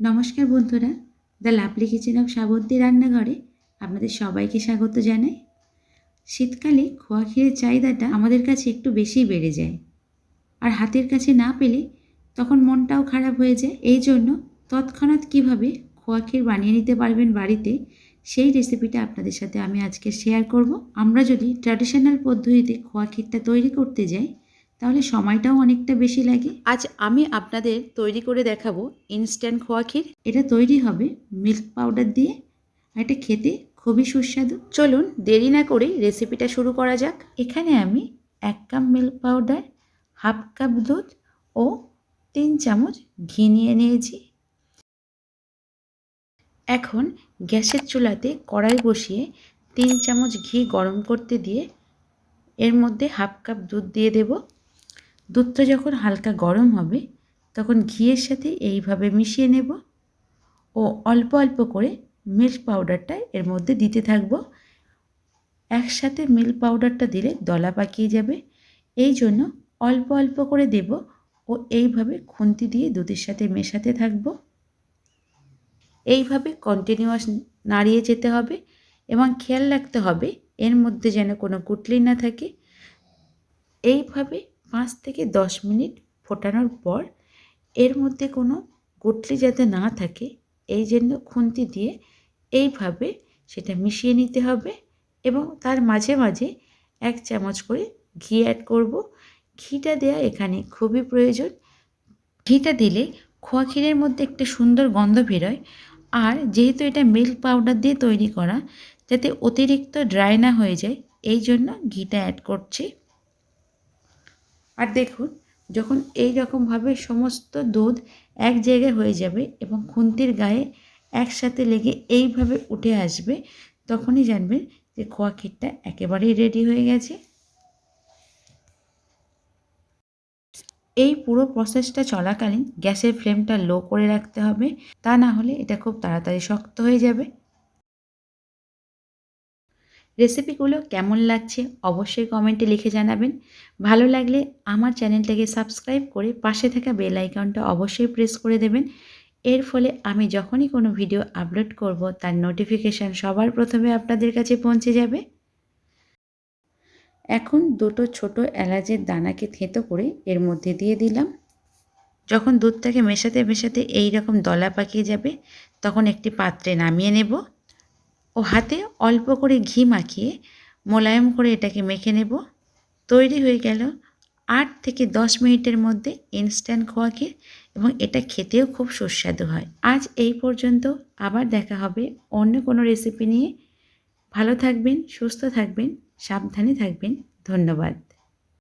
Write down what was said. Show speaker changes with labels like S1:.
S1: নমস্কার বন্ধুরা, the lovely kitchen of Sabanti রান্নাঘরে আপনাদের সবাইকে স্বাগত জানাই। শীতকালে খোয়া ক্ষীরের চাহিদাটা আমাদের কাছে একটু বেশি বেড়ে যায়। আর হাতের কাছে না পেলে তখন মনটাও খারাপ হয়ে যায়। এই জন্য তৎক্ষণাৎ কীভাবে খোয়া ক্ষীর বানিয়ে নিতে পারবেন বাড়িতে, সেই রেসিপিটা আপনাদের সাথে আমি আজকে শেয়ার করব। আমরা যদি ট্র্যাডিশনাল পদ্ধতিতে খোয়া ক্ষীরটা তৈরি করতে যাই তাহলে সময়টাও অনেকটা বেশি লাগে। আজ আমি আপনাদের তৈরি করে দেখাবো ইনস্ট্যান্ট খোয়া ক্ষীর। এটা তৈরি হবে মিল্ক পাউডার দিয়ে আর এটা খেতে খুবই সুস্বাদু। চলুন দেরি না করে রেসিপিটা শুরু করা যাক। এখানে আমি এক cup milk powder half cup দুধ ও তিন চামচ ঘি নিয়ে নিয়েছি। এখন গ্যাসের চুলাতে কড়াই বসিয়ে তিন চামচ ঘি গরম করতে দিয়ে এর মধ্যে হাফ কাপ দুধ দিয়ে দেবো। দুধটা যখন হালকা গরম হবে, তখন ঘিয়ের সাথে এইভাবে মিশিয়ে নেব ও অল্প অল্প করে মিল্ক পাউডারটা এর মধ্যে দিতে থাকব। একসাথে মিল্ক পাউডারটা দিলে দলা পাকিয়ে যাবে। এই জন্য অল্প অল্প করে দেব ও এইভাবে খুন্তি দিয়ে দুধের সাথে মেশাতে থাকব। এইভাবে কন্টিনিউয়াস নাড়িয়ে যেতে হবে এবং খেয়াল রাখতে হবে এর মধ্যে যেন কোনো কুটলি না থাকে। এইভাবে পাঁচ থেকে দশ মিনিট ফোটানোর পর এর মধ্যে কোনো গুটলি যাতে না থাকে, এই জন্য খুন্তি দিয়ে এইভাবে সেটা মিশিয়ে নিতে হবে এবং তার মাঝে মাঝে এক চামচ করে ঘি অ্যাড করব। ঘিটা দেওয়া এখানে খুবই প্রয়োজন। ঘিটা দিলে খোয়া ক্ষীরের মধ্যে একটা সুন্দর গন্ধ বেরোয় আর যেহেতু এটা মিল্ক পাউডার দিয়ে তৈরি করা, যাতে অতিরিক্ত ড্রাই না হয়ে যায়, এই জন্য ঘিটা অ্যাড করছি। আর দেখুন, যখন এই রকমভাবে সমস্ত দুধ এক জায়গায় হয়ে যাবে এবং খুন্তির গায়ে একসাথে লেগে এইভাবে উঠে আসবে, তখনই জানবেন যে খোয়া ক্ষীরটা একেবারেই রেডি হয়ে গেছে। এই পুরো প্রসেসটা চলাকালীন গ্যাসের ফ্লেমটা লো করে রাখতে হবে, তা না হলে এটা খুব তাড়াতাড়ি শক্ত হয়ে যাবে। রেসিপিগুলো কেমন লাগছে অবশ্যই কমেন্টে লিখে জানাবেন। ভালো লাগলে আমার চ্যানেলটাকে সাবস্ক্রাইব করে পাশে থাকা বেল আইকনটা অবশ্যই প্রেস করে দেবেন। এর ফলে আমি যখনই কোনো ভিডিও আপলোড করব, তার নোটিফিকেশান সবার প্রথমে আপনাদের কাছে পৌঁছে যাবে। এখন দুটো ছোট এলাচের দানাকে থেঁতো করে এর মধ্যে দিয়ে দিলাম। যখন দুধটাকে মেশাতে মেশাতে এই রকম দলা পাকিয়ে যাবে, তখন একটি পাত্রে নামিয়ে নেব। ও হাতে অল্প করে ঘি মাখিয়ে মোলায়েম করে এটাকে মেখে নেব। তৈরি হয়ে গেল আট থেকে দশ মিনিটের মধ্যে ইনস্ট্যান্ট খোয়া এবং এটা খেতেও খুব সুস্বাদু হয়। আজ এই পর্যন্ত আবার দেখা হবে অন্য কোনো রেসিপি নিয়ে। ভালো থাকবেন, সুস্থ থাকবেন, সাবধানে থাকবেন। ধন্যবাদ।